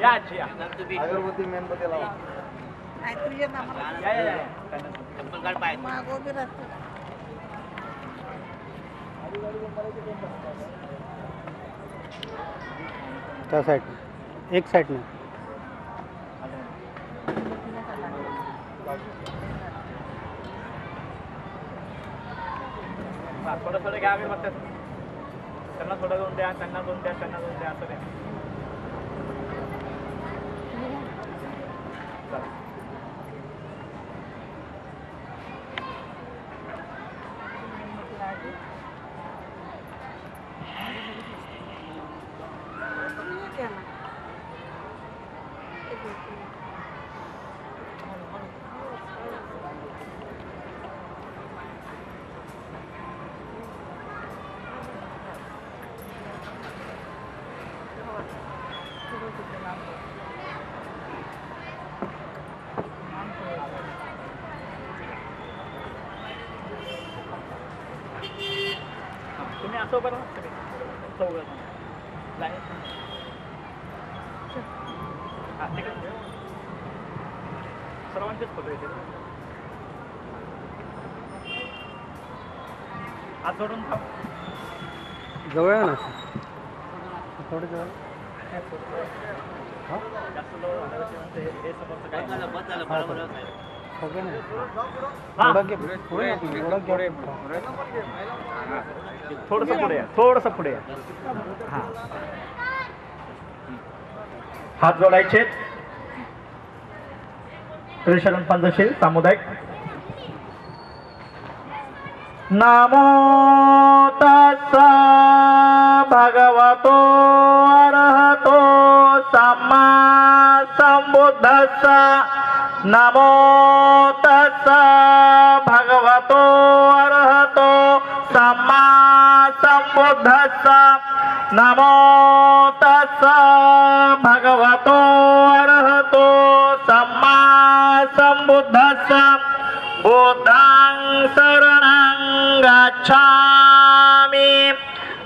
या आजी या. अगरबत्ती मेणबत्ती लावा. नाही तू ये ना मला या, या, या. मागो बी राहतो त्या साईडने एक साईडने हा, थोडं थोडं घ्या आम्ही मग. त्यांना थोडं दोन द्या त्यांना दोन द्या त्यांना दोन द्या असं द्या. हा, तुम्ही असं बरं चौघ हा ठीक आहे सर्वांचेच फोटो येते हात जोडून थांब. जवळ आहे ना? थोडं जवळ. हा? जास्त जवळ झाल्यापेक्षा हे- समोरचं काय? सगळं नाही. थोडं घे पुढे थोडं घे. थोडंसं पुढे थोडंसं पुढे या. हा. हात जोडायचे. त्रिशरण पंचशील सामुदायिक. नमो तस्स भगवतो अरहतो सम्मा संबुद्धस्स नमो तस्स भगवतो अरहतो सम्मा संबुद्धस्स नमो तस भगवतो अर्हतो सम्मा संबुद्धस्स बुद्धं शरणं गच्छामि।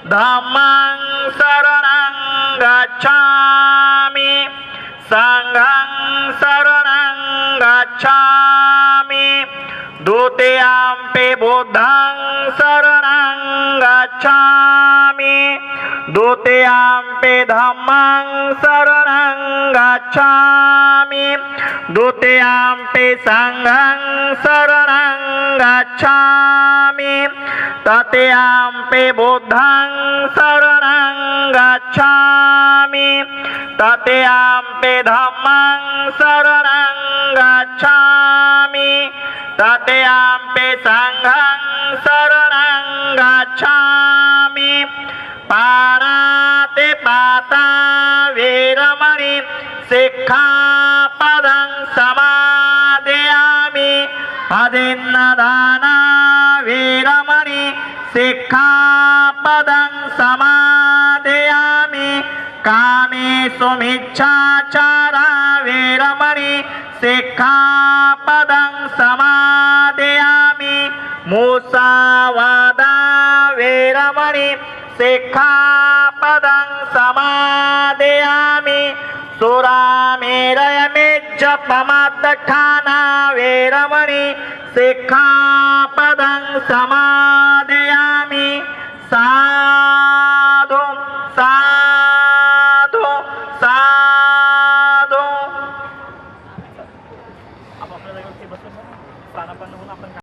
धम्मं शरणं गच्छामि। सङ्घं शरणं गच्छामि। द्वितीयम्पि बुद्धं शरणं गच्छामि द्वितीयम्पि धम्मं शरणं गच्छामि द्वितीयम्पि सङ्घं शरणं गच्छामि तृतीयम्पि बुद्धं शरणं गच्छामि तृतीयम्पि धम्मं शरणं गच्छामि तृतीयम्पि सङ्घं शरणं गच्छामि पाणातिपाता वीरमणि। शिक्षापदं समादयामि। अदिन्नदाना वीरमणि। शिक्षापदं समादयामि। कामे सुमिच्छाचारा वीरमणि। शिक्षापदं समादयामि। मूसा वीरमणि शिक्षापदं समादयामि सुरामेरयमेज्जपमादठाना वेरमणि शिक्षापदं समा